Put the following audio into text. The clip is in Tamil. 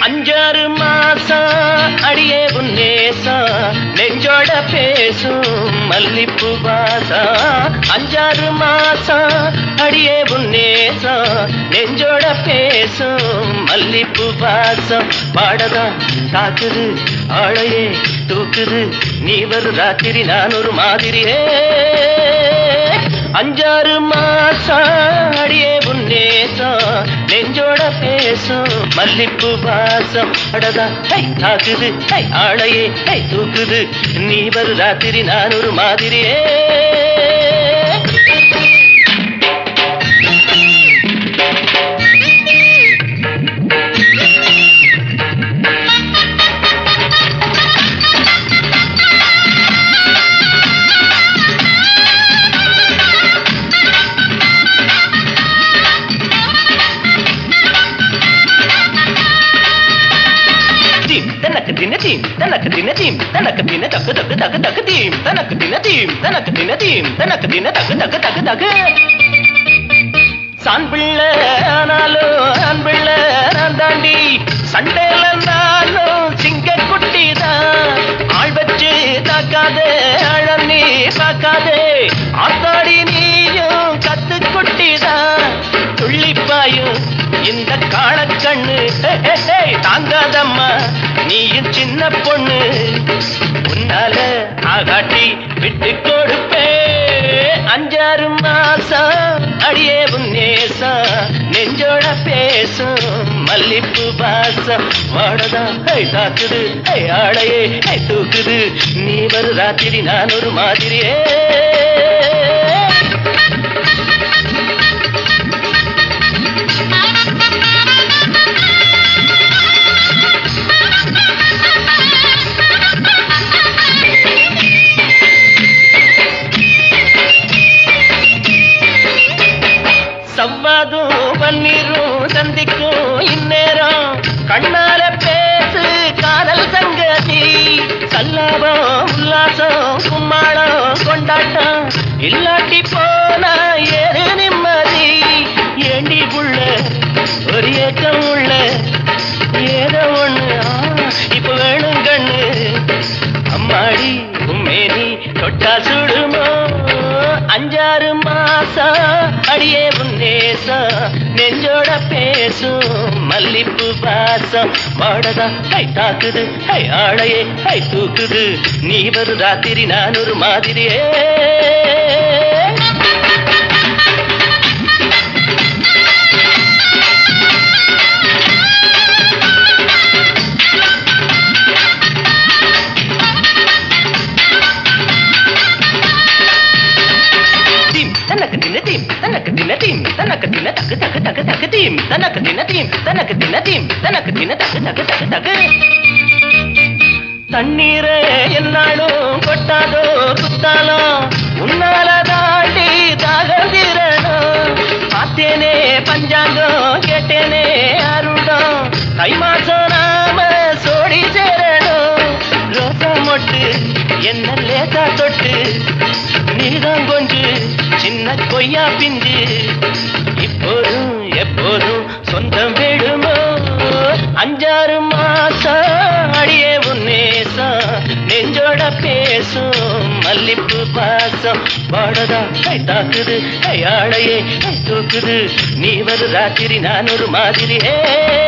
அஞ்சாறு மாசம் அடியே உன்னேசா நெஞ்சோட பேசும் மல்லிப்பு வாசா அஞ்சாறு மாசம் அடியே உன்னேசா நெஞ்சோட பேசும் மல்லிப்பு வாசம் பாடதான் தாக்குது ஆளையே தூக்குது நீ வரும் ராத்திரி நான் ஒரு மாதிரியே. அஞ்சாறு மாசம் அடியே உன்னேசம் நெஞ்சோட பேசும் மல்லிப்பு வாசம் அடதா ஹை தாக்குது ஹை ஆளையே ஹை தூக்குது. நீ வரு ராத்திரி நான் ஒரு மாதிரியே. தனக்கு தின தீம் தனக்கு தின தீம் தனக்கு தின தக்கு தக்கு தக்கு தக்கு தீம் தனக்கு தின தீம் தனக்கு தின தீம் தனக்கு தின தக்கு தக்கு தக்கு தக்கு. சான் பிள்ளை ஆனாலும் ஆண் பிள்ளை நான் தாண்டி சண்டையில சின்ன பொண்ணு. உன்னால ஆகாட்டி விட்டு கொடுப்பே அஞ்சாறு மாசம் அடியே உன்னேசம் நெஞ்சோட பேசும் மல்லிப்பு வாசம் வாடதான் ஹை தாக்குது ஹை ஆடையே ஹை தூக்குது. நீ வரு ராத்திரி நான் ஒரு மாதிரியே. இந்நேரம் கண்ணால பேசு காதல் சங்கதி. சல்லாபம் உல்லாசம் கும்மாளம் கொண்டாட்டம். இல்லாட்டி போ அஞ்சாறு மாசம் அடியே உன்னேசம் நெஞ்சோட பேசும் மல்லிப்பு வாசம். வாடதா கை தாக்குது கை ஆளையே கை தூக்குது. நீ வரு ராத்திரி நான் ஒரு மாதிரியே. தின தீம் தனக்கு தின தக்கு தக்கு தக்கு தக்கு தீம் தனக்கு தின தீம் தனக்கு தின தீம் தனக்கு தின தக்கு தக்கு தக்கு தக்கு தண்ணீரை என்னாலும் கொட்டாதோ குத்தாலோ உன்னால தாண்டி தாகம் பார்த்தேனே பஞ்சாங்கம் கேட்டேனே அருடம் தை தொட்டு என்ன லேசா தொட்டு நீதான் கொஞ்சு சின்ன கொய்யா பிஞ்சு. இப்போதும் எப்போதும் சொந்தம் விடுமோ? அஞ்சாறு மாசம் அடியே உன்னேசம் நெஞ்சோட பேசும் மல்லிப்பு பாசம். பாடதா கை தாக்குது கையாளையே கை தூக்குது. நீ ஒரு ராத்திரி நான் ஒரு மாதிரியே.